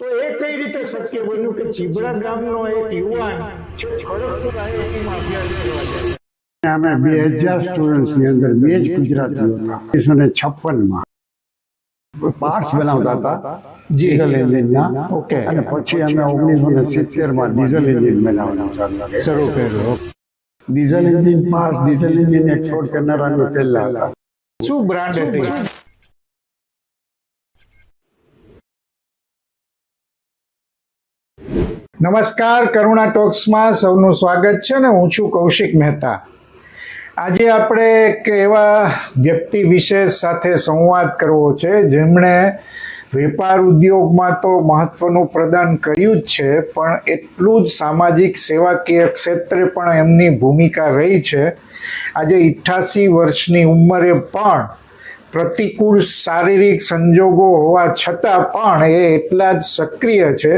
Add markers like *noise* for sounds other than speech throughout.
તો એ કઈ રીતે શક્ય બન્યું કે ચીબડા ગામનો એક યુવાન જે ખડગપુર આઈઆઈટીમાં અભ્યાસ કરવા જાય? અમે બે હજાર સ્ટુડન્ટ્સની અંદર બે જ ગુજરાતીઓ હતા ઓગણીસો ને છપ્પનમાં. પાર્ટ્સ બનાવતા હતા ડીઝલ એન્જિનના ઓકે. અને પછી અમે ઓગણીસો ને સિત્તેરમાં ડીઝલ એન્જિન બનાવવાનું ચાલુ કર્યું. ડીઝલ એન્જિન પાસ ડીઝલ એન્જિન એક્સપોર્ટ કરનારા અમે પહેલા હતા. શું બ્રાન્ડ હતી? નમસ્કાર, કરુણા ટોક્સમાં સૌનું સ્વાગત છે ને હું છું કૌશિક મહેતા. આજે આપણે એક એવા વ્યક્તિ વિશેષ સાથે સંવાદ કરવો છે જેમણે વેપાર ઉદ્યોગમાં તો મહત્વનું પ્રદાન કર્યું જ છે, પણ એટલું જ સામાજિક સેવાકીય ક્ષેત્રે પણ એમની ભૂમિકા રહી છે. આજે અઠ્ઠાસી વર્ષની ઉંમરે પણ પ્રતિકૂળ શારીરિક સંજોગો હોવા છતાં પણ એ એટલા જ સક્રિય છે.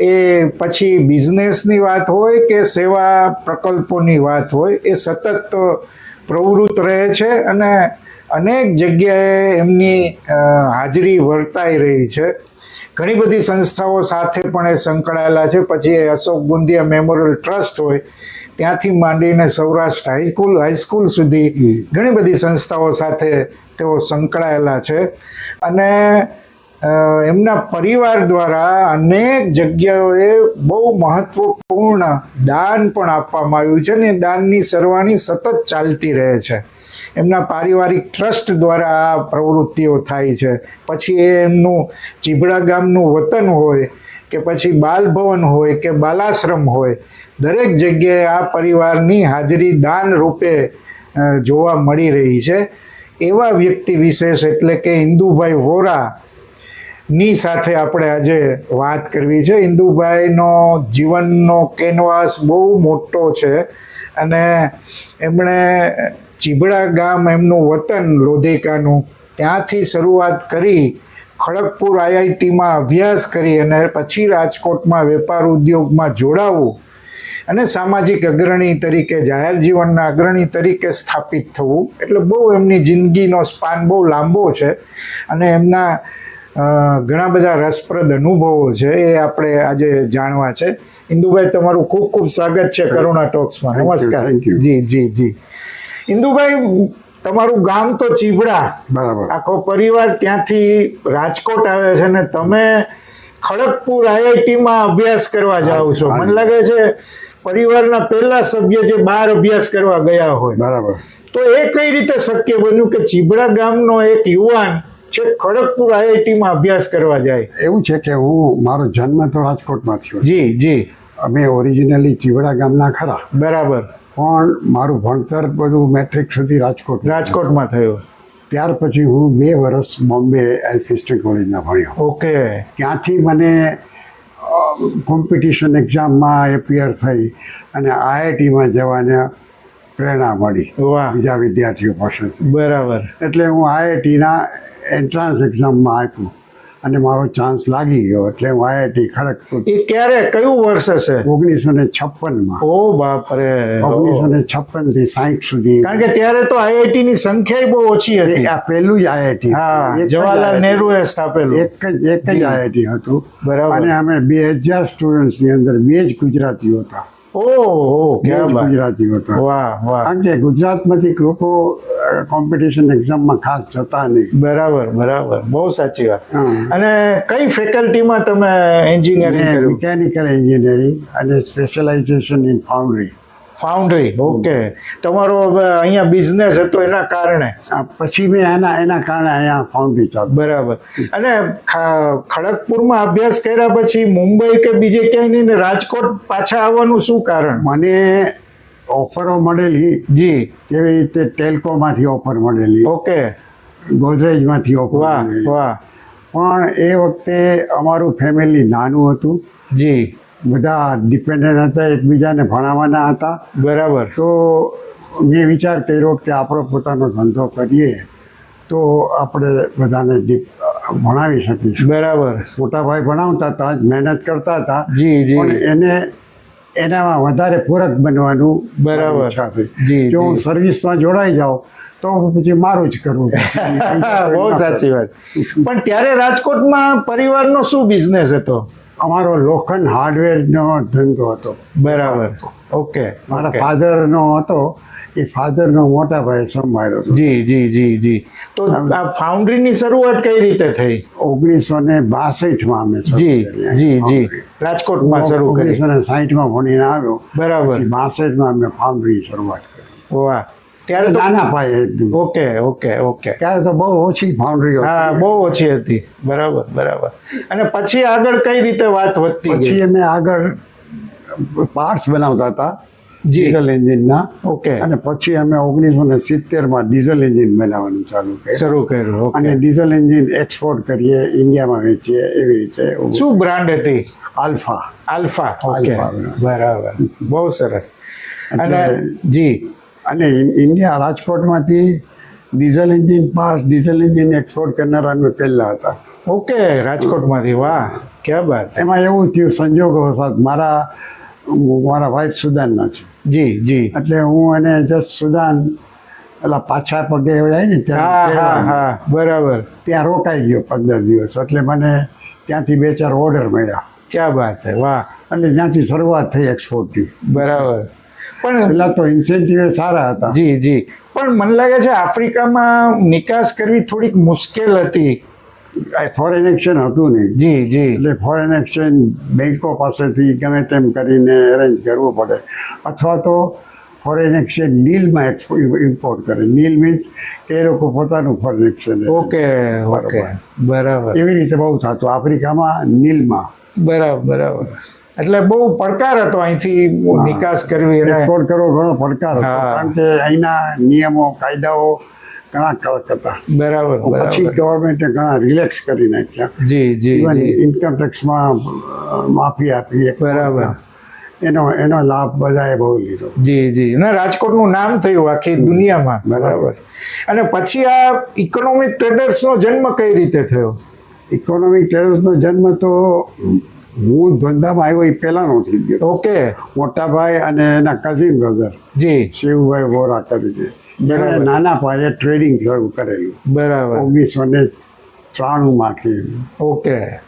એ પછી બિઝનેસની વાત હોય કે સેવા પ્રકલ્પોની વાત હોય એ સતત પ્રવૃત્ત રહે છે અને અનેક જગ્યાએ એમની હાજરી વર્તાઈ રહી છે. ઘણી બધી સંસ્થાઓ સાથે પણ એ સંકળાયેલા છે. પછી એ અશોક ગુંદિયા મેમોરિયલ ટ્રસ્ટ હોય ત્યાંથી માંડીને સૌરાષ્ટ્ર હાઈસ્કૂલ હાઈસ્કૂલ સુધી ઘણી બધી સંસ્થાઓ સાથે તેઓ સંકળાયેલા છે. અને એમના પરિવાર દ્વારા અનેક જગ્યાઓએ બહુ મહત્વપૂર્ણ દાન પણ આપવામાં આવ્યું છે ને દાનની સરવાણી સતત ચાલતી રહે છે. એમના પારિવારિક ટ્રસ્ટ દ્વારા આ પ્રવૃત્તિઓ થાય છે. પછી એ એમનું ચીબડા ગામનું વતન હોય કે પછી બાલભવન હોય કે બાલાશ્રમ હોય, દરેક જગ્યાએ આ પરિવારની હાજરી દાન રૂપે જોવા મળી રહી છે. એવા વ્યક્તિ વિશેષ એટલે કે ઇન્દુભાઈ વોરા ની સાથે આપણે આજે વાત કરવી છે. ઇન્દુભાઈનો જીવનનો કેનવાસ બહુ મોટો છે અને એમણે ચીબડા ગામ એમનું વતન લોધિકાનું ત્યાંથી શરૂઆત કરી ખડગપુર આઈઆઈટીમાં અભ્યાસ કરી અને પછી રાજકોટમાં વેપાર ઉદ્યોગમાં જોડાવવું અને સામાજિક અગ્રણી તરીકે, જાહેર જીવનના અગ્રણી તરીકે સ્થાપિત થવું. એટલે બહુ એમની જિંદગીનો સ્પાન બહુ લાંબો છે અને એમના ઘણા બધા રસપ્રદ અનુભવો છે એ આપણે આજે જાણવા છે. ઇન્દુભાઈ તમારું ખૂબ ખૂબ સ્વાગત છે કરુણા ટોક્સમાં. નમસ્કાર. જી જી જી. ઇન્દુભાઈ તમારું ગામ તો ચીબડા બરાબર. આખો પરિવાર ત્યાંથી રાજકોટ આવે છે ને તમે ખડગપુર આઈઆઈટીમાં અભ્યાસ કરવા જાઓ છો. મને લાગે છે પરિવારના પહેલા સભ્ય જે બહાર અભ્યાસ કરવા ગયા હોય. બરાબર. તો એ કઈ રીતે શક્ય બન્યું કે ચીબડા ગામનો એક યુવાન છે. ખડગપુર આઈઆઈટીમાં અભ્યાસ કરવા જાય. એવું છે કે હું મારો જન્મ તો રાજકોટમાં થયો જી જી. અમે ઓરિજિનલી ચીવડા ગામના ખરા. બરાબર. પણ મારું ભણતર બધું મેટ્રિક સુધી રાજકોટ રાજકોટમાં થયું. ત્યાર પછી હું બે વર્ષ બોમ્બે એલ્ફિસ્ટન કોલેજમાં ભણ્યો. ઓકે. ત્યાંથી મને કોમ્પિટિશન એક્ઝામમાં એપિયર થઈ અને આઈઆઈટીમાં જવાને પ્રેરણા મળી. બીજા વિદ્યાર્થીઓ પાસેથી. બરાબર. એટલે હું આઈઆઈટીના એન્ટ્રાન્સ એક્ઝામમાં આપ્યું. અને મારો ચાન્સ લાગી ગયો એટલે હું આઈઆઈટી ખડગપુર એ ક્યારે? કયું વર્ષ હશે? ઓગણીસો ને છપ્પનમાં. ઓ બાપરે. ઓગણીસો ને છપ્પનથી સાહીઠ સુધી. કારણ કે ત્યારે તો આઈઆઈટી ની સંખ્યા બહુ ઓછી હતી. આ પહેલું જ આઈઆઈટી હા જવાહરલાલ નહેરુએ સ્થાપેલું. એક જ એક જ આઈઆઈટી હતું. બરાબર. અને અમે બે હજાર સ્ટુડન્ટ્સની અંદર બે જ ગુજરાતીઓ હતા. ઓ ઓ બે જ ક્યાં બાત ગુજરાતીઓ હતા વાહ વાહ. કારણ કે ગુજરાતમાંથી લોકો કોમ્પિટિશન એક્ઝામમાં ખાસ જતા નહીં. બરાબર બરાબર. બહુ સાચી વાત. અને કઈ ફેકલ્ટીમાં તમે એન્જિનિયરિંગ મિકેનિકલ એન્જિનિયરિંગ અને specialisation in foundry foundry okay તમારો અહીંયા બિઝનેસ હતો એના કારણે? પછી મેં એના એના કારણે અહીંયા ફાઉન્ડરી ચાલુ બરાબર. અને ખડગપુરમાં અભ્યાસ કર્યા પછી મુંબઈ કે બીજે ક્યાંય નહીં ને રાજકોટ પાછા આવવાનું શું કારણ? મને ઓફરો મળેલી જી. એવી રીતે ટેલ્કોમાંથી ઓફર મળેલી. ઓકે. ગોદરેજમાંથી ઓફર વાહ વાહ. પણ એ વખતે અમારું ફેમિલી નાનું હતું. જી. બધા ડિપેન્ડન્ટ હતા એકબીજાને ભણાવવાના હતા. બરાબર. તો મેં વિચાર કર્યો કે આપણો પોતાનો ધંધો કરીએ તો આપણે બધાને ભણાવી શકીશું. બરાબર. મોટા ભાઈ ભણાવતા હતા મહેનત કરતા હતા જી જી. એને એનામાં વધારે પૂરક બનવાનું બરાબર. ઈચ્છા છે. જો હું સર્વિસમાં જોડાઈ જાઉં તો પછી મારું જ કરવું *laughs* બહુ સાચી વાત. પણ ત્યારે રાજકોટમાં પરિવારનો શું બિઝનેસ હતો? અમારો લોખંડ હાર્ડવેરનો ધંધો હતો. બરાબર. ઓકે મારા ફાધરનો હતો એ ફાધરનો મોટા ભાઈ સંભાળ્યો હતો. જી જી જી જી. તો આ ફાઉન્ડ્રીની શરૂઆત કઈ રીતે થઈ? ઓગણીસો ને બાસઠમાં અમે જી. જી જી. રાજકોટમાં શરૂ કરી. ઓગણીસો ને સાહીઠમાં ભણીને આવ્યો. બરાબર. બાસઠમાં અમે ફાઉન્ડ્રીની શરૂઆત કરી. વાહ. ત્યારે નાના પાયે ઓકે ઓકે ઓકે. ત્યારે તો બહુ ઓછી ફાઉન્ડરી હા બહુ ઓછી હતી. બરાબર બરાબર. અને પછી આગળ કઈ રીતે વાત વધતી પછી અમે આગળ પાર્ટ્સ બનાવતા હતા ડીઝલ એન્જિનના ઓકે. અને પછી અમે ઓગણીસો ને સિત્તેરમાં ડીઝલ એન્જિન બનાવવાનું ચાલુ કર્યું. શરૂ કર્યું અને ડીઝલ એન્જિન એક્સપોર્ટ કરીએ ઇન્ડિયામાં વેચીએ એવી રીતે. શું બ્રાન્ડ હતી? Alpha Alpha okay. બરાબર. બહુ સરસ. અને જી. અને ઇન્ડિયા રાજકોટમાંથી ડીઝલ એન્જિન પાસ ડીઝલ એન્જિન એક્સપોર્ટ કરનારા અમે પહેલાં હતા. ઓકે રાજકોટમાંથી. વાહ ક્યાં બાત. એમાં એવું થયું સંજોગો વસાત. મારા મારા વાઇફ સુદાનના છે. જી જી. એટલે હું એને જસ્ટ સુદાન એટલે પાછા પગે જાય ને ત્યાં હા હા બરાબર. ત્યાં રોકાઈ ગયો પંદર દિવસ. એટલે મને ત્યાંથી બે ચાર ઓર્ડર મળ્યા. ક્યાં બાત છે? વાહ. એટલે ત્યાંથી શરૂઆત થઈ એક્સપોર્ટની બરાબર. પણ પેલા તો ઇન્સેન્ટિવ સારા હતા. જી જી. પણ મને લાગે છે આફ્રિકામાં નિકાસ કરવી થોડીક મુશ્કેલ હતી. ફોરેન એક્સચેન્જ હતું નહીં. જી જી. એટલે ફોરેન એક્સચેન્જ બેન્કો પાસેથી ગમે તેમ કરીને એરેન્જ કરવું પડે. અથવા તો ફોરેન એક્સચેન્જ નીલમાં ઇમ્પોર્ટ કરે. નીલ મીન્સ કે એ લોકો પોતાનું ફોરેન એક્સચેન્જ ઓકે ઓકે. બરાબર. એવી રીતે બહુ થતું. આફ્રિકામાં નીલમાં. બરાબર બરાબર. એટલે બહુ પડકાર હતો અહીંથી નિકાસ કરવી અને એક્સપોર્ટ કરવો ઘણો પડકાર હતો કારણ કે અહીંના નિયમો કાયદાઓ ઘણા કડક હતા. બરાબર પછી ગવર્મેન્ટે ઘણા રિલેક્સ કરી નાખ્યા. જી જી ઇવન ઇન્કમ ટેક્સમાં માફી આપી બરાબર. એનો એનો લાભ બધાએ બહુ લીધો. જી જી. અને રાજકોટનું નામ થયું આખી દુનિયામાં. બરાબર. અને પછી આ ઇકોનોમિક ટ્રેડર્સનો જન્મ કઈ રીતે થયો? ઇકોનોમિક ટ્રેડર્સનો જન્મ તો હું ધંધામાં આવ્યો એ પહેલાંનો થઈ ગયો. ઓકે. મોટાભાઈ અને એના કઝિન બ્રધર જી. શિવભાઈ વોરા કરીને જેમણે બરાબર. નાના પાયે ટ્રેડિંગ શરૂ કરેલું. બરાબર. ઓગણીસો ને ત્રાણુંમાંથી ઓકે.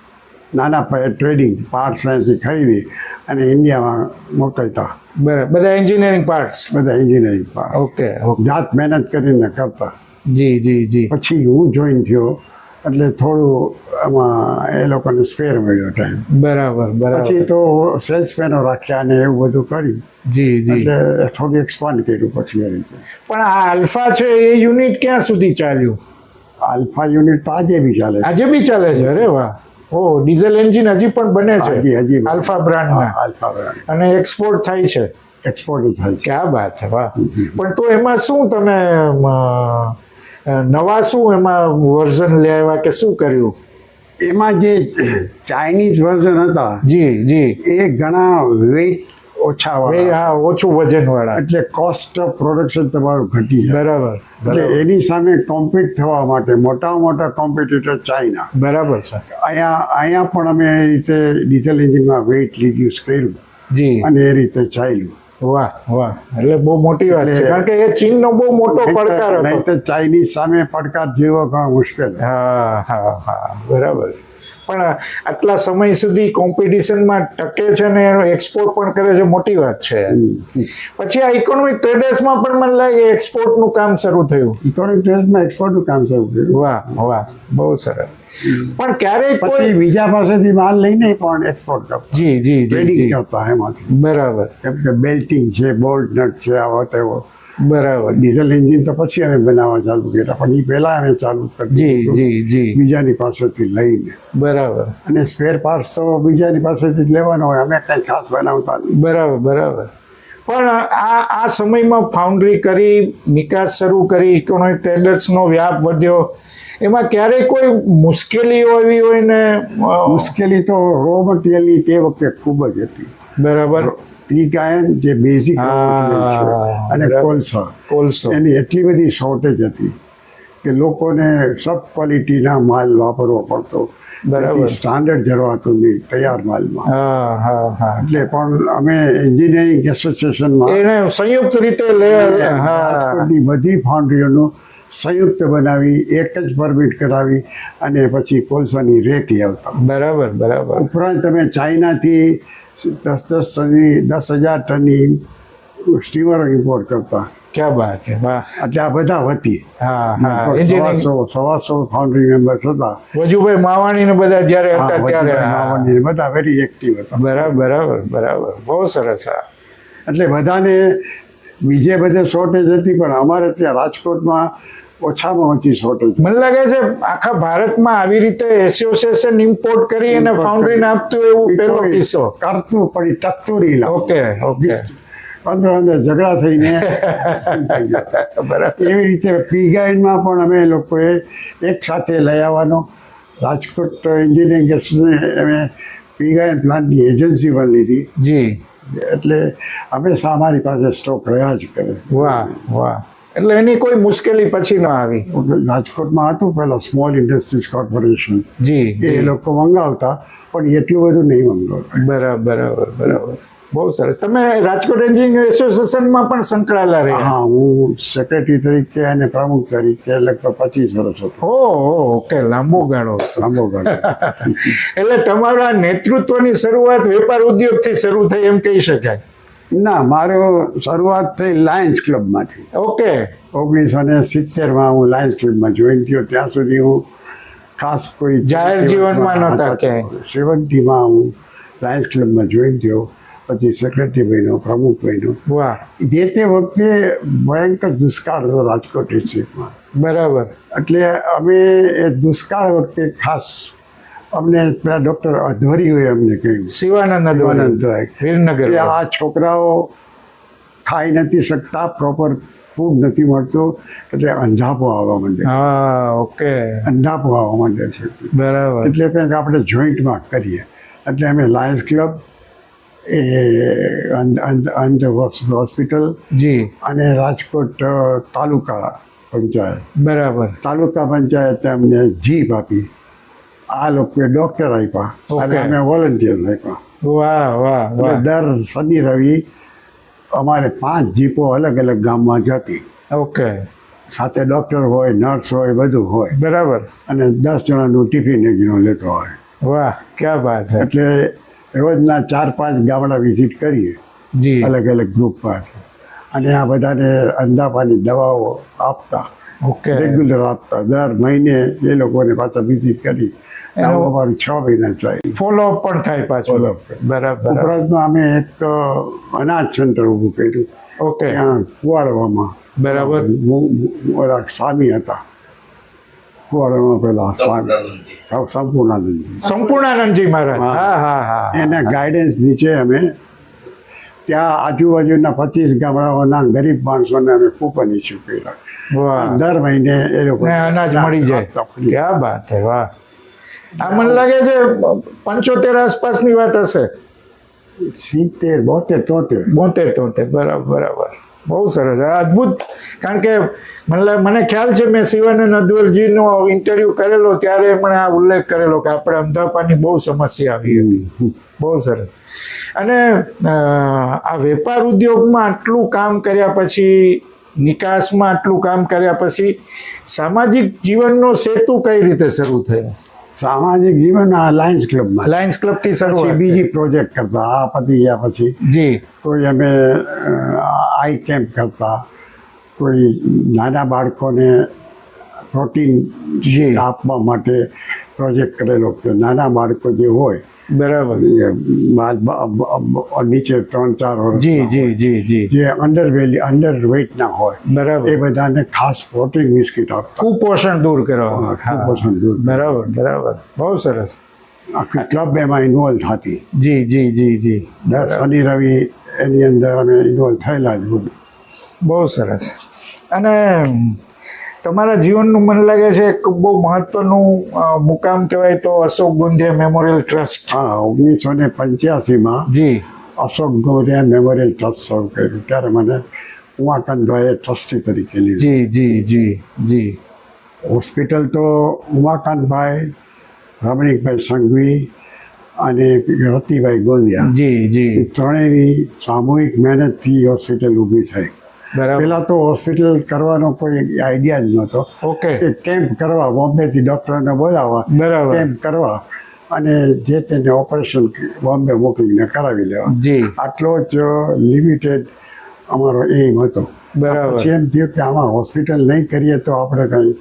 નાના પાયે ટ્રેડિંગ પાર્ટ્સ અહીંથી ખરીદી અને ઇન્ડિયામાં મોકલતા. બરાબર. બધા એન્જિનિયરિંગ પાર્ટ્સ બધા એન્જિનિયરિંગ પાર્ટ ઓકે ઓકે. જાત મહેનત કરીને કરતા. જી જી જી. પછી હું જોઈન થયો એટલે થોડું આમાં એ લોકોને સ્પેર મળ્યો ટાઈમ બરાબર પછી બરાબર તો સેલ્સમેનો રાખ્યા અને એવું બધું કર્યું. જી જી. એટલે થોડું એક્સપાન્ડ કર્યું પછી એ રીતે. પણ આ આલ્ફા છે એ યુનિટ ક્યાં સુધી ચાલ્યું? આલ્ફા યુનિટ તો આજે બી ચાલે છે. આજે બી ચાલે છે? અરે વાહ. ઓ ડીઝલ એન્જિન હજી પણ બને છે? હજી હજી આલ્ફા બ્રાન્ડના આલ્ફા બ્રાન્ડ અને એક્સપોર્ટ થાય છે? એક્સપોર્ટ થાય છે. ક્યાં વાત છે વાહ. પણ તો એમાં શું તમે નવા શું એમાં વર્ઝન લેવા કે શું કર્યું? એમાં જે ચાઇનીઝ વર્ઝન હતા જી જી. એ ઘણા વેઇટ ઓછા એ હા ઓછું વજન વાળા. એટલે કોસ્ટ ઓફ પ્રોડક્શન તમારું ઘટી બરાબર એટલે એની સામે કોમ્પિટ થવા માટે મોટા મોટા કોમ્પિટિટર ચાઇના બરાબર છે. અહીંયા અહીંયા પણ અમે એ રીતે ડીઝલ એન્જિનમાં વેઇટ રિડ્યુસ કર્યું. જી. અને એ રીતે ચાલ્યું. વાહ વાહ. એટલે બહુ મોટી વાત છે. કારણ કે એ ચીનનો બહુ મોટો પડકાર હતો. નહીં તો ચાઇનીઝ સામે પડકાર જીવવો ઘણો મુશ્કેલ. હા હા હા. બરાબર છે. પણ આટલા સમય સુધી કોમ્પિટિશનમાં ટકે છે ને એનો એક્સપોર્ટ પણ કરે છે મોટી વાત છે. પછી આ ઇકોનોમિક ટ્રેડર્સમાં પણ મને લાગે એક્સપોર્ટનું કામ શરૂ થયું. ઇકોનોમિક ટ્રેડર્સમાં એક્સપોર્ટનું કામ શરૂ થયું. વાહ વાહ બહુ સરસ. પણ ક્યારેય પછી બીજા પાસેથી માલ લઈને પણ એક્સપોર્ટ કરતા. જી જી ટ્રેડિંગ કરતા એમાંથી. બરાબર. કેમ કે બેલ્ટિંગ છે બોલ્ટ નટ છે આવો તેવો બરાબર. ડીઝલ એન્જિન તો પછી અમે બનાવવા ચાલુ કર્યા. પણ એ પહેલાં અમે ચાલુ કરી જી જી જી. બીજાની પાસેથી લઈને. બરાબર. અને સ્પેર પાર્ટ્સ તો બીજાની પાસેથી જ લેવાનો હોય. અમે કંઈ ખાસ બનાવતા નહીં બરાબર બરાબર. પણ આ આ સમયમાં ફાઉન્ડ્રી કરી નિકાસ શરૂ કરી ઇકોનોમિક ટ્રેડર્સનો વ્યાપ વધ્યો. એમાં ક્યારેય કોઈ મુશ્કેલીઓ આવી હોય ને મુશ્કેલી તો રો મટીરિયલની તે વખતે ખૂબ જ હતી. બરાબર. પીક આયન જે બેઝિક અને કોલસો. કોલસો. એની એટલી બધી શોર્ટેજ હતી કે લોકોને સબ ક્વોલિટીના માલ વાપરવો પડતો. બરાબર. સ્ટાન્ડર્ડ જળવાતું નહીં તૈયાર માલમાં. એટલે પણ અમે એન્જિનિયરિંગ એસોસિએશનમાં સંયુક્ત રીતે બધી ફાઉન્ડ્રીઓનું સંયુક્ત બનાવી એક જ પરમિટ કરાવી અને પછી કોલસાની રેક લેવતા બરાબર બરાબર. ઉપરાંત તમે ચાઇનાથી દસ દસ ટનની દસ હજાર ટનની સ્ટીમરો ઇમ્પોર્ટ કરતા. ક્યાં બાત છે એટલે આ બધા વતી. હા હા લગભગ એન્જિનિયરિંગ સવાસો સવાસો ફાઉન્ડ્રી મેમ્બર્સ હતા. વજુભાઈ માવાણી ને બધા જ્યારે હતા ત્યારે માવાણી બધા વેરી એક્ટિવ હતા. બરાબર બરાબર બરાબર. બહુ સરસ એટલે બધાને બીજે બધે શોર્ટેજ હતી પણ અમારે ત્યાં રાજકોટમાં ઓછામાં ઓછી શોર્ટેજ મને લાગે છે આખા ભારતમાં આવી રીતે એસોસિએશન ઇમ્પોર્ટ કરી અને ફાઉન્ડરીને આપતું એવું પેલો કિસ્સો. કરતું પડી લાવ ઓકે ઓકે. અંદર અંદર ઝઘડા થઈને. *laughs* બરાબર. એવી રીતે પીગાઈનમાં પણ અમે લોકોએ એક સાથે લઈ આવવાનો. રાજકોટ એન્જિનિયરિંગ અમે પીગાઈન પ્લાન્ટની એજન્સી પણ લીધી. જી. એટલે હંમેશા અમારી પાસે સ્ટોક રહ્યા જ કરે વાહ વાહ. એટલે એની કોઈ મુશ્કેલી પછી ન આવી. રાજકોટમાં હતું પહેલાં સ્મોલ ઇન્ડસ્ટ્રીઝ કોર્પોરેશન. જી એ લોકો મંગાવતા પણ એટલું બધું નહીં મંગાવતા. બરાબર બરાબર બરાબર. બહુ સરસ. તમે રાજકોટ એન્જિનિયર એસોસિએશનમાં પણ સંકળાયેલા રહ્યા? હા હું સેક્રેટરી તરીકે અને પ્રમુખ તરીકે લગભગ પચીસ વર્ષ હતો. ઓ ઓકે લાંબો ગાળો લાંબો ગાળો. *laughs* એટલે તમારા નેતૃત્વની શરૂઆત વેપાર ઉદ્યોગથી શરૂ થઈ એમ કહી શકાય. ના મારો શરૂઆત થઈ લાયન્સ ક્લબમાંથી ઓકે ઓગણીસો ને સિત્તેરમાં હું લાયન્સ ક્લબમાં જોઈન થયો. ત્યાં સુધી હું ખાસ કોઈ જાહેર જીવનમાં નહોતા ક્યાંય. સેવન્ટીમાં હું લાયન્સ ક્લબમાં જોઈન થયો. પછી સેક્રેટરી બન્યો પ્રમુખ બન્યો. વાહ. જે તે વખતે ભયંકર દુષ્કાળ હતો રાજકોટ ડિસ્ટ્રિક્ટમાં બરાબર. એટલે અમે એ દુષ્કાળ વખતે ખાસ અમને પેલા ડૉક્ટર હોય અમને કહ્યું. શિવાનંદ અધવાનંદ હિરનગર આ છોકરાઓ ખાઈ નથી શકતા પ્રોપર ફૂડ નથી મળતું એટલે અંધાપો આવવા માંડે હા ઓકે. અંધાપો આવવા માંડે છે. બરાબર. એટલે કંઈક આપણે જોઈન્ટમાં કરીએ. એટલે અમે લાયન્સ ક્લબ એ અંધ હોસ્પિટલ જી. અને રાજકોટ તાલુકા પંચાયત. બરાબર. તાલુકા પંચાયતે અમને જીપ આપી. આ લોકોએ ડોક્ટર આપ્યા અને. અમે વોલન્ટિયર આપ્યા. વાહ વાહ વાહ. દર શનિ રવિ અમારે પાંચ જીપો અલગ અલગ ગામમાં જતી ઓકે સાથે ડૉક્ટર હોય નર્સ હોય બધું હોય. બરાબર. અને દસ જણાનું ટિફિન એકનો લેતો હોય. વાહ ક્યાં વાત એટલે રોજના ચાર પાંચ ગામડા વિઝિટ કરીએ. જી. અલગ અલગ ગ્રુપમાંથી અને આ બધાને અંધાપાની દવાઓ આપતા. ઓકે રેગ્યુલર આપતા. દર મહિને એ લોકોને પાછા વિઝિટ કરી. એનો- અમારું છ મહિના થાય. ફોલોઅપ પણ થાય પાછું. Follow બરાબર. ઉપરાંતમાં અમે એક અનાજ સેન્ટર ઊભું કર્યું. ઓકે ત્યાં કુવાડવામાં બરાબર. ઓલા સ્વામી હતા. કુવાડવામાં પેલા સ્વામી. સંપૂર્ણાનંદજી. સંપૂર્ણાનંદજી. મહારાજ. હા. હા હા હા. એના ગાઈડન્સ નીચે અમે ત્યાં આજુબાજુના પચીસ ગામડાઓના ગરીબ માણસોને અમે કૂપન ઇસ્યુ કર્યા. દર મહિને એ લોકો અનાજ મળી જાય. ક્યાં બાત હે વાહ. આ મને લાગે છે પંચોતેર આસપાસની વાત હશે. સિત્તેર બોતેર તોતેર. બોતેર તોતેર બરાબર બરાબર. બહુ સરસ. અદ્ભુત કારણ કે મને મને ખ્યાલ છે મેં શિવાનંદ અદવરજીનો ઇન્ટરવ્યૂ કરેલો ત્યારે એમણે આ ઉલ્લેખ કરેલો કે આપણે અમદાવાદની બહુ સમસ્યા આવી હતી. બહુ સરસ. અને આ વેપાર ઉદ્યોગમાં આટલું કામ કર્યા પછી નિકાસમાં આટલું કામ કર્યા પછી સામાજિક જીવનનો સેતુ કઈ રીતે શરૂ થયો? સામાજિક જીવન આ લાયન્સ ક્લબમાં લાયન્સ ક્લબથી શરૂઆત બીજી પ્રોજેક્ટ કરતા આ પતી ગયા પછી. જી. કોઈ અમે આઈ કેમ્પ કરતા. કોઈ નાના બાળકોને પ્રોટીન જી. આપવા માટે પ્રોજેક્ટ કરેલો. કે નાના બાળકો જે હોય બરાબર. નીચે ત્રણ ચાર વર્ષ જી જી જી જી. જે અંડર વેલી અંડર વેઇટ ના હોય બરાબર. એ બધાને ખાસ પ્રોટીન બિસ્કિટ આપતા. કુપોષણ દૂર કરવા. કુપોષણ દૂર. બરાબર બરાબર. બહુ સરસ. આખી ક્લબ એમાં ઇન્વોલ્વ થતી. જી જી જી જી. દર શનિ રવિ એની અંદર અમે ઇન્વોલ્વ થયેલા જ બહુ સરસ. અને તમારા જીવનનું મને લાગે છે એક બહુ મહત્વનું મુકામ કહેવાય તો અશોક ગોંધિયા મેમોરિયલ ટ્રસ્ટ હા ઓગણીસો ને પંચ્યાસીમાં જી. અશોક ગોંધિયા મેમોરિયલ ટ્રસ્ટ શરૂ કર્યું. ત્યારે મને ઉમાકાંતભાઈએ ટ્રસ્ટી તરીકે લીધું. જી જી જી જી. હોસ્પિટલ તો ઉમાકાંતભાઈ રમણીકભાઈ સંઘવી અને રતિભાઈ ગોંધિયા જી જી. ત્રણેયની સામૂહિક મહેનતથી હોસ્પિટલ ઊભી થઈ. પહેલાં તો હોસ્પિટલ કરવાનો કોઈ આઈડિયા જ નહોતો. ઓકે. કેમ્પ કરવા? બોમ્બેથી ડૉક્ટરને બોલાવવા. બરાબર. કેમ્પ કરવા? અને જે તેને ઓપરેશન બોમ્બે મોકલીને કરાવી લેવા. જી. આટલો જ લિમિટેડ અમારો એમ હતો. બરાબર. પછી એમ થયું કે આમાં હોસ્પિટલ નહીં કરીએ તો આપણે કંઈ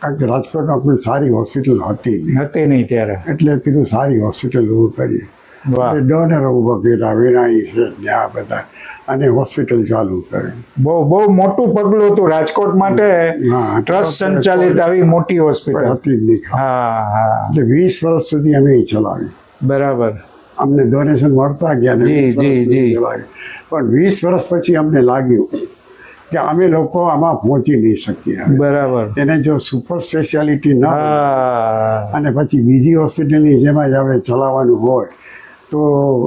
કારણ કે રાજકોટમાં કોઈ સારી હોસ્પિટલ હતી નહીં. હતી નહીં ત્યારે. એટલે કીધું સારી હોસ્પિટલ ઊભું કરીએ. ડોનરો ઊભો કર્યા વિનાઈ છે ને આ બધા. અને હોસ્પિટલ ચાલુ કરી. બહુ બહુ મોટું પગલું હતું રાજકોટ માટે. ટ્રસ્ટ સંચાલિત આવી મોટી હોસ્પિટલ હતી જ નહીં હા હા. એટલે વીસ વર્ષ સુધી અમે ચલાવી બરાબર. અમને ડોનેશન મળતા ગયા ને જી, જી, જી. પણ વીસ વર્ષ પછી અમને લાગ્યું કે અમે લોકો આમાં પહોંચી નહીં શકીએ બરાબર. એને જો સુપર સ્પેશિયાલિટી ના અને પછી બીજી હોસ્પિટલની જેમાં જ આપણે ચલાવવાનું હોય તો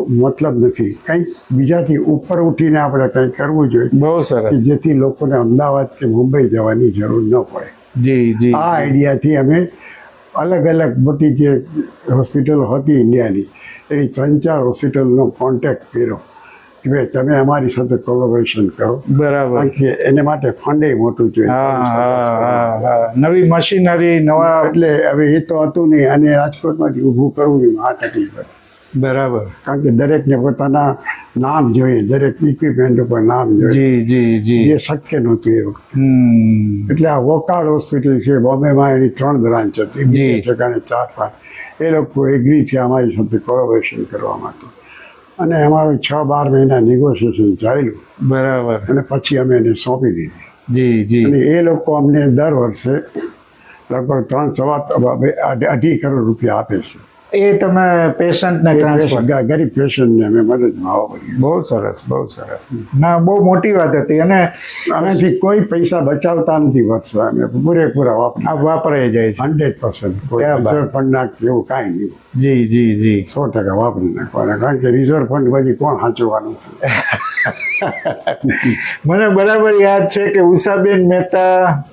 મતલબ નથી. કંઈક બીજાથી ઉપર ઉઠીને આપણે કંઈક કરવું જોઈએ બહુ સરસ. જેથી લોકોને અમદાવાદ કે મુંબઈ જવાની જરૂર ન પડે. જી જી. આ આઈડિયાથી અમે અલગ અલગ મોટી જે હોસ્પિટલ હતી ઇન્ડિયાની એ ત્રણ ચાર હોસ્પિટલનો કોન્ટેક્ટ કર્યો કે ભાઈ તમે અમારી સાથે કોલોબરેશન કરો. બરાબર. કે એને માટે ફંડે મોટું જોઈએ. નવી મશીનરી નવા એટલે હવે એ તો હતું નહીં. અને રાજકોટમાંથી ઊભું કરવું એમાં આ તકલીફ હતી. બરાબર. કારણ કે દરેકને પોતાના નામ જોઈએ દરેક ઇક્વિપમેન્ટ ઉપર નામ જોઈએ. જી જી જી. એ શક્ય નહોતું એ વખતે. એટલે આ વોકાર્ડ હોસ્પિટલ છે બોમ્બેમાં એની ત્રણ બ્રાન્ચ હતી. બીજી ઠેકાણે ચાર પાંચ. એ લોકો એગ્રી થયા અમારી સાથે કોલોબરેશન કરવા માટે. અને અમારું છ બાર મહિના નેગોશિએશન ચાલ્યું. બરાબર. અને પછી અમે એને સોંપી દીધી. જી જી. અને એ લોકો અમને દર વર્ષે લગભગ ત્રણ સવા અઢી કરોડ રૂપિયા આપે છે. એ તમે પેશન્ટને ટ્રાન્સફર ગરીબ પેશન્ટને અમે મદદમાં આવો પડીએ બહુ સરસ બહુ સરસ. ના બહુ મોટી વાત હતી. અને આનાથી કોઈ પૈસા બચાવતા નથી વર્ષે અમે પૂરેપૂરા વાપરા વાપરાઈ જાય છે. Hundred percent. રિઝર્વ ફંડ નાખ એવું કાંઈ નહીં. જી જી જી. સો ટકા વાપરી નાખવાના. કારણ કે રિઝર્વ ફંડ પછી કોણ સાચવવાનું છે? *laughs* મને બરાબર યાદ છે કે ઉષાબેન મહેતા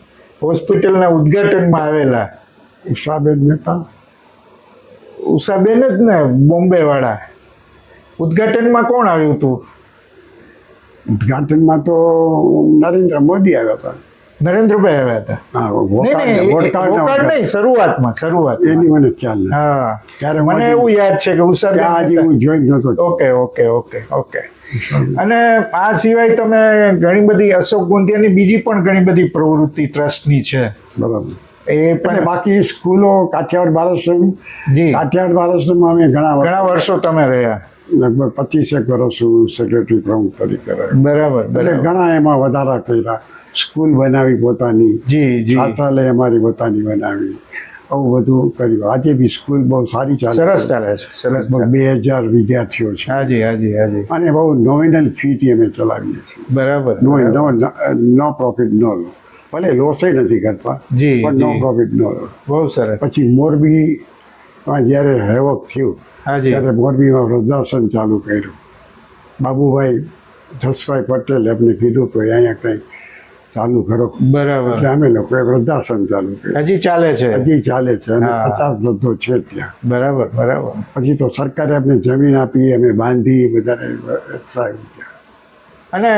હોસ્પિટલના ઉદ્ઘાટનમાં આવેલા. ઉષાબેન મહેતા? ઉષાબેન જ ને બોમ્બે વાળા ઉદ્ઘાટનમાં કોણ આવ્યું હતું? ઉદઘાટનમાં તો નરેન્દ્ર મોદી આવ્યા હતા. નરેન્દ્રભાઈ આવ્યા હતા. હા નહીં શરૂઆતમાં શરૂઆત એની મને ખ્યાલ હા. ત્યારે મને એવું યાદ છે કે ઉષાબેન આજે હું જોઈ નહોતો ઓકે ઓકે ઓકે ઓકે. અને આ સિવાય તમે ઘણી બધી અશોક ગોંધિયાની બીજી પણ ઘણી બધી પ્રવૃત્તિ ટ્રસ્ટની છે. બરાબર. એ પણ બાકી સ્કૂલો કાઠિયાવાડ બાલાશ્રમ જી. કાઠિયાવાડ બાલાશ્રમમાં અમે ઘણા ઘણા વર્ષો તમે રહ્યા. લગભગ પચીસેક વર્ષ હું સેક્રેટરી પ્રમુખ તરીકે રહ્યો. બરાબર એટલે ઘણા એમાં વધારા કર્યા. સ્કૂલ બનાવી પોતાની જી જી. છાત્રાલય અમારી પોતાની બનાવી. આવું બધું કર્યું. આજે બી સ્કૂલ બહુ સારી ચાલે સરસ ચાલે છે સરસ બે હજાર વિદ્યાર્થીઓ છે. હાજી હાજી હાજી. અને બહુ નોમિનલ ફીથી અમે ચલાવીએ છીએ. બરાબર. નો નો પ્રોફિટ નો લો ભલે લોસે નથી કરતા પણ નો પ્રોફિટ નો બહુ સરસ. પછી મોરબીમાં જ્યારે હેવક થયું હાજી ત્યારે મોરબીમાં વૃદ્ધાશ્રમ ચાલુ કર્યું. બાબુભાઈ જસભાઈ પટેલ એમને કીધું કે અહીંયા કંઈક ચાલુ કરો. બરાબર. એટલે અમે લોકોએ વૃદ્ધાશ્રમ ચાલુ કર્યું. હજી ચાલે છે. હજી ચાલે છે અને પચાસ વૃદ્ધો છે ત્યાં. બરાબર બરાબર. પછી તો સરકારે અમને જમીન આપી અમે બાંધી બધાને અને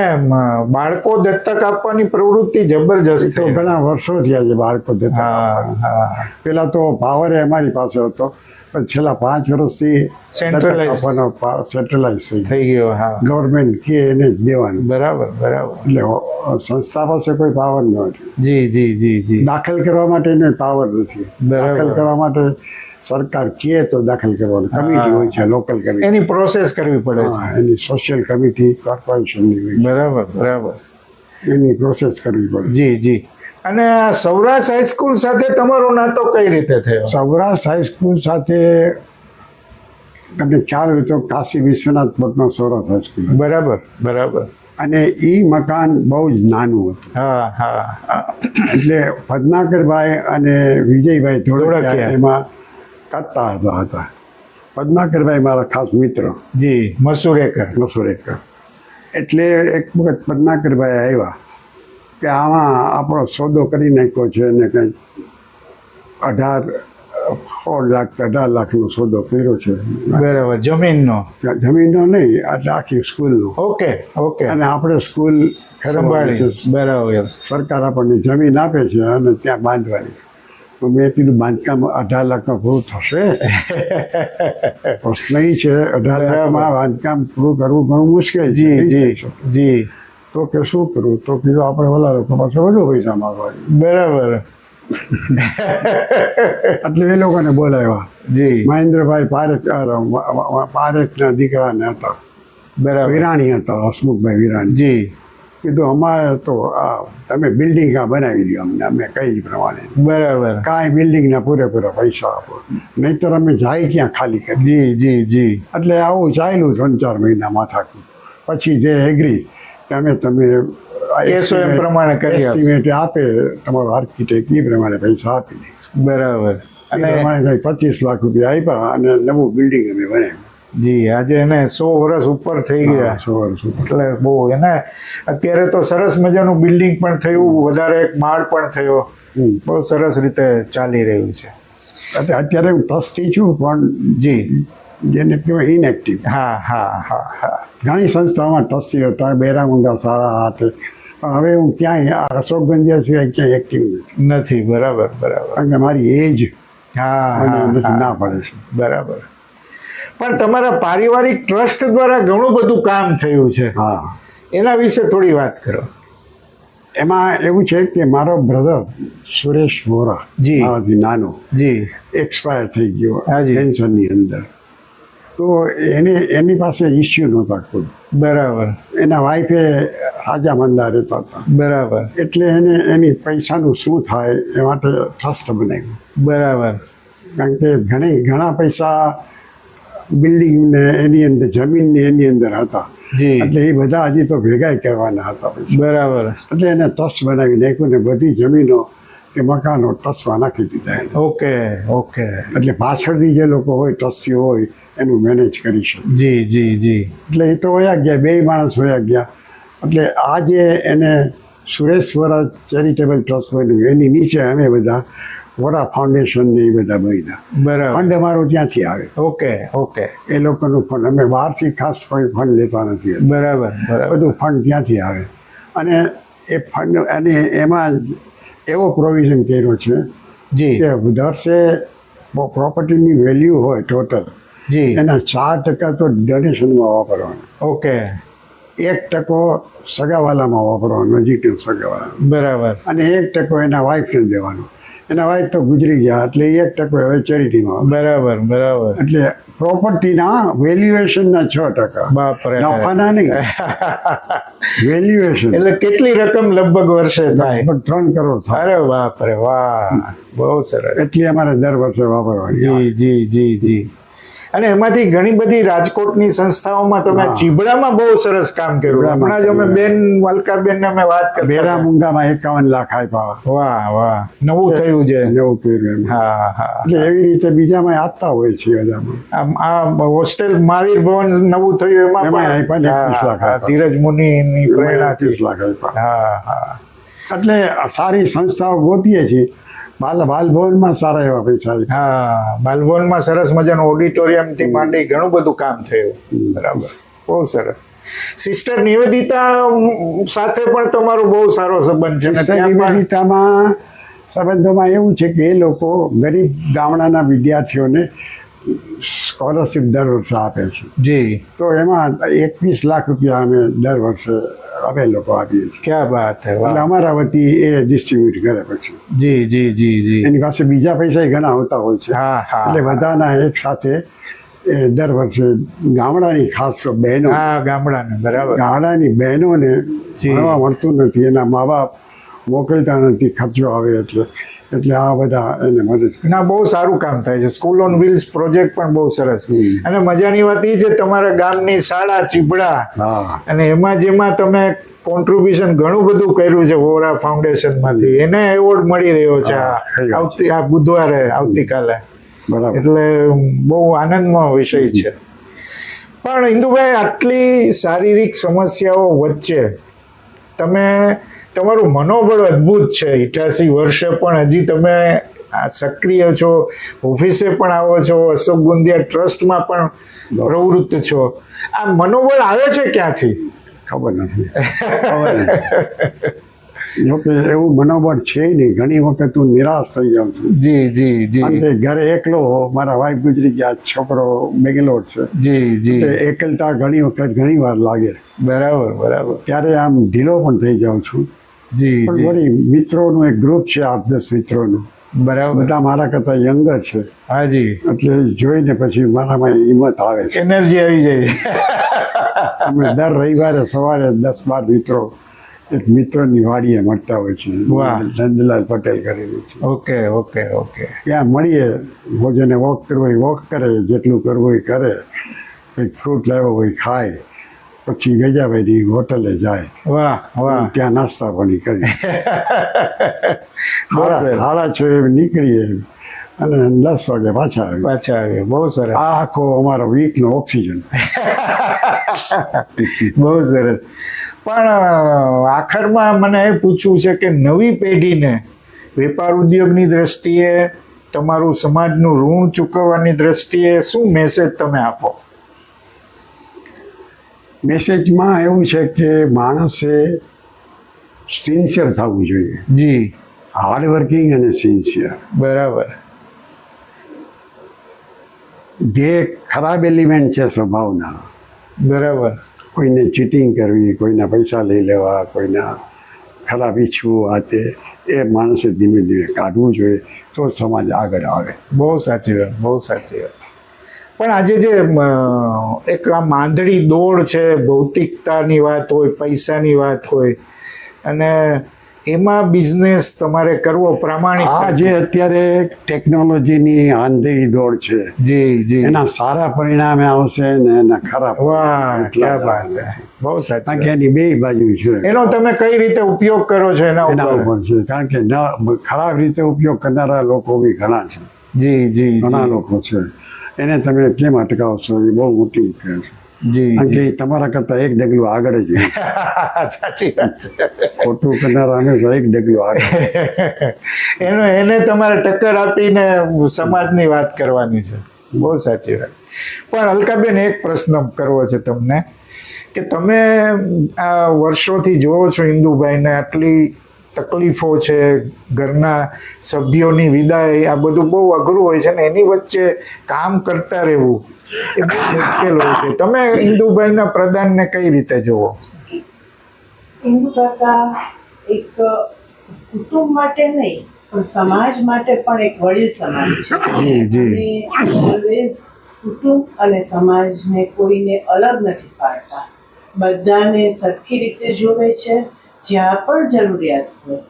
બાળકો દત્તક આપવાની પ્રવૃત્તિ જબરજસ્ત તો ઘણા વર્ષો થયા છે બાળકો દેતા હા હા. પેલા તો પાવર અમારી પાસે હતો પણ છેલ્લા પાંચ વર્ષથી આપવાનો સેન્ટ્રલાઇઝ થઈ થઈ ગયો હા. ગવર્મેન્ટ કે એને જ દેવાનું. બરાબર બરાબર. એટલે સંસ્થા પાસે કોઈ પાવર નથી જી જી જી જી. દાખલ કરવા માટે એને પાવર નથી. દાખલ કરવા માટે સરકાર કહે તો દાખલ કરવાનું. કમિટી હોય છે લોકલ કમિટી એની પ્રોસેસ કરવી પડે છે. એની સોશિયલ કમિટી કોર્પોરેશનની હોય બરાબર બરાબર. એની પ્રોસેસ કરવી પડે. જી જી. અને આ સૌરાષ્ટ્ર હાઈસ્કૂલ સાથે તમારો નાતો કઈ રીતે થયો? સૌરાષ્ટ્ર હાઈસ્કૂલ સાથે તમને ખ્યાલ હોય તો કાશી વિશ્વનાથ ભટ્ટનો સૌરાષ્ટ્ર હાઈસ્કૂલ બરાબર બરાબર. અને એ મકાન બહુ જ નાનું હતું. હા હા. એટલે પદ્માકરભાઈ અને વિજયભાઈ ધોળકિયા. એમાં કરતા હતા હતા. પદ્માકરભાઈ મારા ખાસ મિત્ર. જી મસુરેકર મસુરેકર એટલે એક વખત પદ્માકરભાઈ આવ્યા કે આમાં આપણો સોદો કરી નાખ્યો છે ને કંઈક અઢાર સોળ લાખ અઢાર લાખનો સોદો કર્યો છે. બરાબર જમીનનો? જમીનનો નહીં આ આખી સ્કૂલનો. Okay okay. અને આપણે સ્કૂલ સંભાળી બરાબર. સરકાર આપણને જમીન આપે છે અને ત્યાં બાંધવાની. તો મેં કીધું બાંધકામ અઢાર લાખમાં પૂરું થશે? *laughs* પ્રશ્ન એ છે અઢાર લાખમાં બાંધકામ પૂરું કરવું ઘણું મુશ્કેલ છે જી જી જી. તો કે શું કરવું? તો કીધું આપણે ઓલા લોકો પાસે વધુ પૈસા માગવા. બરાબર. *laughs* એટલે એ લોકોને બોલાવ્યા. જી. મહેન્દ્રભાઈ પારેખ પારેખના દીકરાને હતા. બરાબર. વિરાણી હતા હસમુખભાઈ વિરાણી. જી. કીધું અમારે તો આ તમે બિલ્ડિંગ આ બનાવી દો અમને. અમે કઈ પ્રમાણે બરાબર. કાંઈ બિલ્ડિંગના પૂરેપૂરા પૈસા આપો. નહીંતર અમે જાય ક્યાં ખાલી કરી. જી જી જી. એટલે આવું ચાલ્યું ત્રણ ચાર મહિના માથાકું પછી જે એગ્રી કે અમે તમે પ્રમાણે. એસ્ટિમેટ આપે તમારો આર્કિટેક્ટ એ પ્રમાણે પૈસા આપી દે બરાબર. અને પચીસ લાખ રૂપિયા આપ્યા અને નવું બિલ્ડિંગ અમે બનાવ્યું. જી આજે એને સો વર્ષ ઉપર થઈ ગયા. સો વર્ષ એટલે બહુ એને અત્યારે તો સરસ મજાનું બિલ્ડિંગ પણ થયું વધારે એક માળ પણ થયો. બહુ સરસ રીતે ચાલી રહ્યું છે. અત્યારે હું ટ્રસ્ટી છું પણ જી. જેને કહેવાય ઇનએક્ટિવ હા હા હા હા. ઘણી સંસ્થાઓમાં ટ્રસ્ટી હતા બેરામુંડા સારા હાથે. પણ હવે હું ક્યાંય આ અશોક ગંજિયા સિવાય ક્યાંય એક્ટિવ નથી. નથી બરાબર બરાબર. કારણ કે મારી એજ હા. ના પડે છે. બરાબર. પણ તમારા પારિવારિક ટ્રસ્ટ દ્વારા ઘણું બધું કામ થયું છે. હા. એના વિશે થોડી વાત કરો. એમાં એવું છે કે મારો બ્રધર સુરેશ વોરા જી. મારાથી નાનો જી. એક્સપાયર થઈ ગયો. કેન્સરની અંદર. તો એને એની પાસે ઇસ્યુ નહોતા કોઈ. બરાબર. એના વાઈફે હાજા મંદા રહેતા હતા. બરાબર. એટલે એને એની પૈસાનું શું થાય એ માટે ટ્રસ્ટ બનાવ્યું. બરાબર. કારણ કે ઘણી ઘણા પૈસા બિલ્ડિંગને એની અંદર જમીન ને એની અંદર હતા. એટલે એ બધા હજી તો ભેગા કરવાના હતા બરાબર. એટલે એને ટ્રસ્ટ બનાવી નાખ્યું ને બધી જમીનો કે મકાનો ટ્રસ્ટમાં નાખી દીધા ઓકે ઓકે. એટલે પાછળથી જે લોકો હોય ટ્રસ્ટીઓ હોય એનું મેનેજ કરી શકે. જી જી જી. એટલે એ તો વયા ગયા બે માણસ વયા ગયા. એટલે આજે એને સુરેશ્વર ચેરિટેબલ ટ્રસ્ટ બન્યું એની નીચે અમે બધા વરા ફાઉન્ડેશન ને એ બધા મહિના બરાબર. ફંડ અમારો ત્યાંથી આવે. Okay okay. એ લોકોનું ફંડ અમે બહારથી ખાસ ફંડ લેતા નથી બરાબર બરાબર. બધું ફંડ ત્યાંથી આવે. અને એ ફંડ અને એમાં એવો પ્રોવિઝન કર્યો છે જી. કે દર્શે પ્રોપર્ટીની વેલ્યુ હોય ટોટલ જી. એના ચાર ટકા તો ડોનેશનમાં વાપરવાનો. ઓકે. એક ટકો સગાવાલામાં વાપરવાનો નજીક સગાવાલા બરાબર. અને એક ટકો એના વાઈફને દેવાનો. એના વાઈફ તો ગુજરી ગયા એટલે એક ટકો હવે ચેરિટીમાં બરાબર બરાબર. એટલે પ્રોપર્ટીના વેલ્યુએશનના છ ટકા. બાપરે. નફાના નહીં. *laughs* વેલ્યુએશન એટલે કેટલી રકમ લગભગ વર્ષે થાય? પણ ત્રણ કરોડ થાય. અરે બાપરે વાહ. બહુ સરસ. એટલી અમારે દર વર્ષે વાપરવાની જી જી જી જી. અને એમાંથી ઘણી બધી રાજકોટની સંસ્થાઓમાં તમે. ચીબડામાં બહુ સરસ કામ કર્યું. હમણાં જ અમે બેન બેન ને અમે વાત કરી બેરા. મુંગામાં એકાવન લાખ આપ્યા વાહ વાહ. નવું થયું છે. નવું કર્યું હા હા. એટલે એવી રીતે બીજામાં આપતા હોય છે બધામાં. આ હોસ્ટેલ મહાવીર ભવન નવું થયું એમાં એમાં આપ્યા 21 લાખ. ધીરજ મુનિની પ્રેરણાથી. ત્રીસ લાખ આપ્યા. હા હા. એટલે સારી સંસ્થાઓ ગોતીએ છીએ. બાલ બાલભવનમાં સારા એવા પૈસા હા બાલભવનમાં સરસ મજાનું ઓડિટોરિયમથી માંડી ઘણું બધું કામ થયું. બરાબર. બહુ સરસ. સિસ્ટર નિવેદિતા સાથે પણ તમારો બહુ સારો સંબંધ છે સિસ્ટર નિવેદિતામાં સંબંધોમાં એવું છે કે એ લોકો ગરીબ ગામડાના વિદ્યાર્થીઓને સ્કોલરશિપ દર વર્ષે આપે છે. જી. તો એમાં એકવીસ લાખ રૂપિયા અમે દર વર્ષે અમે લોકો આપીએ છીએ. ક્યાં વાત હે એટલે અમારા વતી એ ડિસ્ટ્રીબ્યુટ કરે પછી. જી જી જી જી. એની પાસે બીજા પૈસા ઘણા આવતા હોય છે. હા હા. એટલે બધાના એક સાથે એ દર વર્ષે ગામડાની ખાસ બહેનો. હા ગામડાને બરાબર. ગામડાની બહેનોને. ભણવા મળતું નથી. એના મા બાપ મોકલતા નથી ખર્ચો આવે એટલે. એટલે આ બધા એને મદદ ના બહુ સારું કામ થાય છે. સ્કૂલ ઓન વ્હીલ્સ પ્રોજેક્ટ પણ બહુ સરસ. અને મજાની વાત એ છે તમારા ગામની શાળા ચીબડા અને એમાં જેમાં તમે કોન્ટ્રીબ્યુશન ઘણું બધું કર્યું છે વોરા ફાઉન્ડેશનમાંથી એને એવોર્ડ મળી રહ્યો છે આવતી આ બુધવારે આવતીકાલે. બરાબર. એટલે બહુ આનંદનો વિષય છે. પણ ઇન્દુભાઈ આટલી શારીરિક સમસ્યાઓ વચ્ચે તમે તમારું મનોબળ અદ્ભુત છે. અઠ્યાસી વર્ષે પણ હજી તમે આ સક્રિય છો ઓફિસે પણ આવો છો અશોક ગુંદિયા ટ્રસ્ટમાં પણ પ્રવૃત્ત છો. આ મનોબળ આવે છે ક્યાંથી? ખબર નથી. જોકે એવું મનોબળ છે નહીં. ઘણી વખત હું નિરાશ થઈ જાઉં છું. જી જી જી. ઘરે એકલો મારા વાઈફ ગુજરી ગયા છોકરો બેંગ્લોર છે. જી જી. એકલતા ઘણી વખત ઘણી વાર લાગે. બરાબર બરાબર. ત્યારે આમ ઢીલો પણ થઈ જાઉં છું. જી પણ વળી મિત્રોનું એક ગ્રુપ છે આઠ દસ મિત્રોનું. બરાબર. બધા મારા કરતા યંગર છે. હાજી એટલે જોઈને પછી મારામાં હિંમત આવે છે. એનર્જી આવી જાય. અમે દર રવિવારે સવારે દસ બાર મિત્રો એક મિત્રની વાડીએ મળતા હોય છે. નંદલાલ પટેલ કરીને છે. Okay okay okay. ત્યાં મળીએ ભોજને વોક કરવો હોય વોક કરે જેટલું કરવું હોય કરે. કંઈક ફ્રૂટ લાવ્યો હોય ખાય. પછી ગજાભાઈની હોટલે જાય. વાહ વાહ. ત્યાં નાસ્તા પાણી કરી હાડા છ એ નીકળીએ અને દસ વાગે પાછા આવી પાછા આવી બહુ સરસ. આ આખો અમારો વીકનો ઓક્સિજન *laughs* બહુ સરસ. પણ આખરમાં મને એ પૂછવું છે કે નવી પેઢીને વેપાર ઉદ્યોગની દ્રષ્ટિએ તમારું સમાજનું ઋણ ચૂકવવાની દ્રષ્ટિએ શું મેસેજ તમે આપો? મેસેજમાં એવું છે કે માણસે સિન્સિયર થવું જોઈએ. જી. હાર્ડવર્કિંગ અને સિન્સિયર બરાબર. જે ખરાબ એલિમેન્ટ છે સ્વભાવના બરાબર. કોઈને ચીટિંગ કરવી કોઈના પૈસા લઈ લેવા કોઈના ખરાબ ઈચ્છવું આ તે એ માણસે ધીમે ધીમે કાઢવું જોઈએ તો સમાજ આગળ આવે. બહુ સાચી વાત બહુ સાચી વાત. પણ આજે જે એક આ માંદડી દોડ છે ભૌતિકતાની વાત હોય પૈસાની વાત હોય અને એમાં બિઝનેસ તમારે કરવો પ્રામાણિક આ જે અત્યારે ટેકનોલોજીની આંધળી દોડ છે જી જી. એના સારા પરિણામે આવશે ને એના ખરાબ વાહ એટલા ક્યાં વાત છે. બહુ સાચી કારણ કે એની બે બાજુ છે. એનો તમે કઈ રીતે ઉપયોગ કરો છો એના એના ઉપર? છે. કારણ કે ન ખરાબ રીતે ઉપયોગ કરનારા લોકો બી ઘણા છે. જી જી. ઘણા લોકો છે. એને તમે કેમ અટકાવશો એ બહુ મોટી મુશ્કેલ છે. તમારા કરતાં એક ડગલું આગળ જ *laughs* સાચી વાત છે. ખોટું કરનારા હંમેશા એક ડગલું આગળ *laughs* એનો એને તમારે ટક્કર આપીને સમાજની વાત કરવાની છે. બહુ સાચી વાત. પણ અલકાબેન એક પ્રશ્ન કરવો છે તમને કે તમે આ વર્ષોથી જોવો છો ઇન્દુભાઈને આટલી તકલીફો છે ઘરના સભ્યોની વિદાય આ બધું બહુ અઘરું હોય છે ને એની વચ્ચે કામ કરતા રહેવું એ બહુ મુશ્કેલ હોય છે. તમે ઇન્દુભાઈના પ્રદાનને કઈ રીતે જુઓ? હિન્દુ કાકા એક કુટુંબ માટે નહીં પણ સમાજ માટે પણ એક વડીલ સમાજ છે. ઓલવેઝ કુટુંબ અને સમાજને કોઈને અલગ નથી પાડતા. બધાને સરખી રીતે જોવે છે. જ્યાં પણ જરૂરિયાત હોય.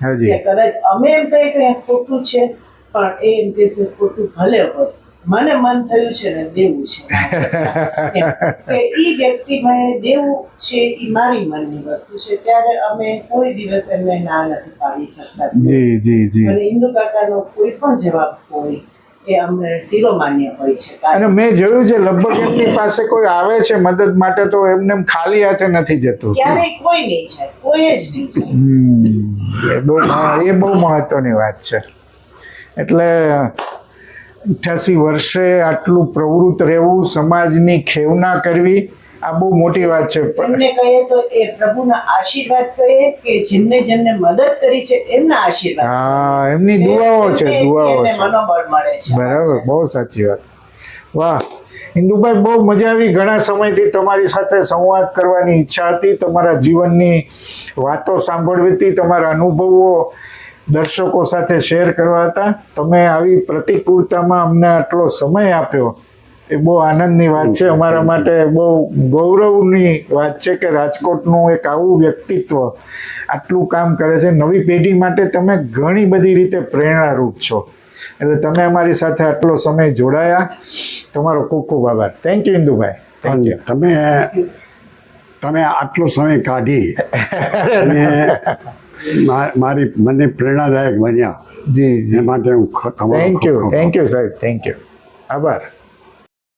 કદાચ અમે એમ કહીએ કે ખોટું છે પણ એ એમ કહેશે ખોટું ભલે હોય મને મન થયું છે ને દેવું છે. કે ઈ વ્યક્તિમાં દેવું છે ઈ મારી મનની વસ્તુ છે ત્યારે અમે કોઈ દિવસ એમને ના નથી પાડી શકતા જી જી જી અને ઇન્દુ કાકાનો કોઈ પણ જવાબ હોય એ અમને શિરોમાન્ય હોય છે. અને મેં જોયું છે લગભગ એમની પાસે કોઈ આવે છે મદદ માટે તો એમને એમ ખાલી હાથે નથી જતું. ક્યારેય કોઈ નહીં છે કોઈ જ નહીં એ બહુ એ બહુ મહત્વની વાત છે. એટલે અઠ્યાસી વર્ષે આટલું પ્રવૃત્ત રહેવું સમાજની ખેવના કરવી આ બહુ મોટી વાત છે. પણ એમને કહીએ તો એ પ્રભુના આશીર્વાદ કહીએ કે જેમને જેમને મદદ કરી છે એમના આશીર્વાદ. હા એમની દુઆઓ છે દુઆઓ છે. મનોબળ મળે છે. બરાબર બહુ સાચી વાત. વાહ ઇન્દુભાઈ બહુ મજા આવી. ઘણા સમયથી તમારી સાથે સંવાદ કરવાની ઈચ્છા હતી તમારા જીવનની વાતો સાંભળવી હતી તમારા અનુભવો દર્શકો સાથે શેર કરવા હતા. તમે આવી પ્રતિકૂળતામાં અમને આટલો સમય આપ્યો. એ બહુ આનંદની વાત છે. અમારા માટે બહુ ગૌરવની વાત છે કે રાજકોટનું એક આવું વ્યક્તિત્વ આટલું કામ કરે છે. નવી પેઢી માટે તમે ઘણી બધી રીતે પ્રેરણારૂપ છો. એટલે તમે અમારી સાથે આટલો સમય જોડાયા. તમારો ખૂબ ખૂબ આભાર. થેન્ક યુ ઇન્દુભાઈ. થેન્ક યુ તમે તમે આટલો સમય કાઢી અને મારી મને પ્રેરણાદાયક બન્યા. જી એ જી માટે હું થેન્ક યુ થેન્ક યુ સાહેબ. થેન્ક યુ આભાર.